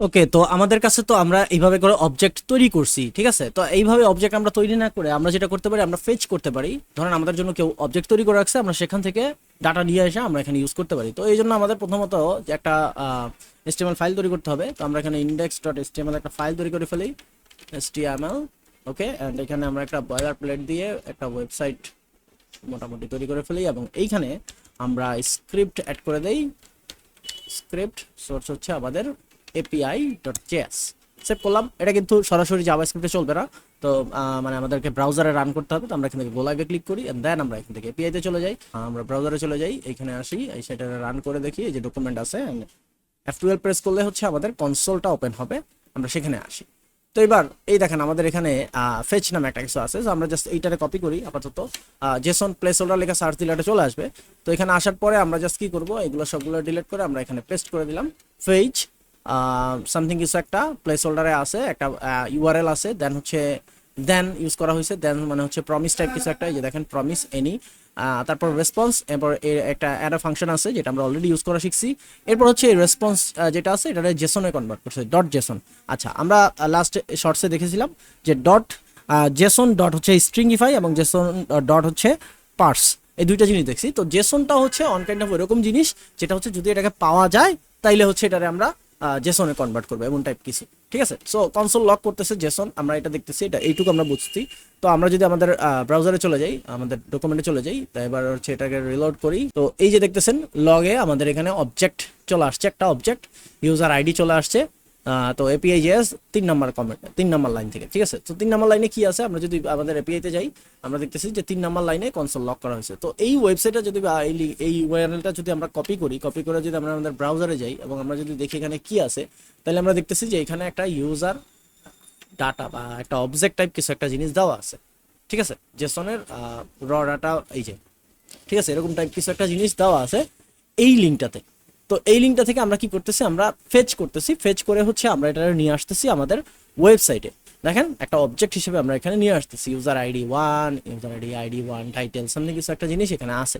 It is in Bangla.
ওকে, তো আমাদের কাছে তো আমরা এইভাবে করে অবজেক্ট তৈরি করছি, ঠিক আছে? তো এইভাবে অবজেক্ট আমরা তৈরি না করে আমরা যেটা করতে পারি, আমরা ফেচ করতে পারি। ধরেন আমাদের জন্য কেউ অবজেক্ট তৈরি করে রাখছে, আমরা সেখান থেকে ডাটা নিয়ে এসে আমরা এখানে ইউজ করতে পারি। তো এই জন্য আমাদের প্রথমত একটা এসটিএমএল ফাইল তৈরি করতে হবে। তো আমরা এখানে ইন্ডেক্স ডট এসটিএমএল একটা ফাইল তৈরি করে ফেলি এসটিএমএল ওকে অ্যান্ড এখানে আমরা একটা বয়লার প্লেট দিয়ে একটা ওয়েবসাইট মোটামুটি তৈরি করে ফেলি এবং এইখানে আমরা স্ক্রিপ্ট অ্যাড করে দেই। স্ক্রিপ্ট সোর্স হচ্ছে আমাদের এপিআই ডট জেএস সেভ করলাম। এটা কিন্তু সরাসরি জাভা স্ক্রিপ্টে চলবে না। তো মানে আমাদেরকে ব্রাউজারে রান করতে হবে। তো আমরা এখান থেকে গোলাইভে ক্লিক করি এন্ড দেন আমরা এখান থেকে এপিআইতে চলে যাই। আমরা ব্রাউজারে চলে যাই। এখানে আসি। এই সেটা রান করে দেখি এই যে ডকুমেন্ট আছে। এফ টুয়েলভ প্রেস করলে হচ্ছে আমাদের কনসোলটা ওপেন হবে। আমরা সেখানে আসি। তো এবার, এই দেখেন আমাদের এখানে ফেচ নামে একটা কিছু আছে। আমরা জাস্ট এইটারে কপি করি আপাতত। জেসন প্লেস হোল্ডার লেখা সার্চ দিলে চলে আসবে। তো এখানে আসার পরে আমরা জাস্ট কি করব? এগুলো সবগুলো ডিলিট করে আমরা এখানে পেস্ট করে দিলাম। ফেজ সামথিং কিছু একটা প্লেস হোল্ডারে আছে, একটা ইউআরএল আছে দেন হচ্ছে দেন ইউজ করা হয়েছে দেন মানে হচ্ছে প্রমিস টাইপ কিছু একটা যে দেখেন প্রমিস এনি তারপর রেসপন্স এরপর এর একটা অ্যাডা ফাংশন আছে, যেটা আমরা অলরেডি ইউজ করা শিখছি। এরপর হচ্ছে এই রেসপন্স যেটা আছে এটা জেসনে কনভার্ট করছে ডট জেসন আচ্ছা আমরা লাস্ট শর্টসে দেখেছিলাম যে ডট জেসন ডট হচ্ছে স্ট্রিংইফাই এবং জেসন ডট হচ্ছে পার্স এই দুইটা জিনিস দেখছি। তো জেসনটা হচ্ছে অন কাইন্ড অফ এরকম জিনিস, যেটা হচ্ছে যদি এটাকে পাওয়া যায়, তাইলে হচ্ছে এটারে আমরা জেসনে কনভার্ট করবে, এমন টাইপ কিছু, ঠিক আছে? সো কনসোল লক করতেছে জেসন আমরা এটা দেখতেছি, এটা এইটুকু আমরা বুঝছি। তো আমরা যদি আমাদের ব্রাউজারে চলে যাই, আমাদের ডকুমেন্টে চলে যাই, তো এবার হচ্ছে এটাকে রিলোড করি। তো এই যে দেখতেছেন লগে আমাদের এখানে অবজেক্ট চলে আসছে, একটা অবজেক্ট ইউজার আইডি চলে আসছে। তো এপিআই জেএস তিন নাম্বার কমেন্ট তিন নাম্বার লাইন থেকে, ঠিক আছে? তো তিন নাম্বার লাইনে কি আছে? আমরা যদি আমাদের এপিআই তে যাই, আমরা দেখতেছি যে তিন নাম্বার লাইনে কনসোল লক করা হয়েছে। তো এই ওয়েবসাইটে যদি এই ওয়ারএলটা যদি আমরা কপি করি কপি করে যদি আমরা আমাদের ব্রাউজারে যাই এবং আমরা যদি দেখি এখানে কি আছে, তাহলে আমরা দেখতেছি যে এখানে একটা ইউজার ডাটা বা একটা অবজেক্ট টাইপ কিছু একটা জিনিস দেওয়া আছে। ঠিক আছে? জেসনের র ডাটা এই যে, ঠিক আছে? এরকম টাইপ কিছু একটা জিনিস দেওয়া আছে এই লিঙ্কটাতে তো এই লিঙ্কটা থেকে আমরা কি করতেছি? আমরা ফেচ করতেছি। ফেচ করে হচ্ছে আমরা এটা নিয়ে আসতেছি আমাদের ওয়েবসাইটে দেখেন, একটা অবজেক্ট হিসেবে আমরা এখানে নিয়ে আসতেছি। User ID one user ID ID one title সামনে কিছু একটা জিনিস এখানে আছে।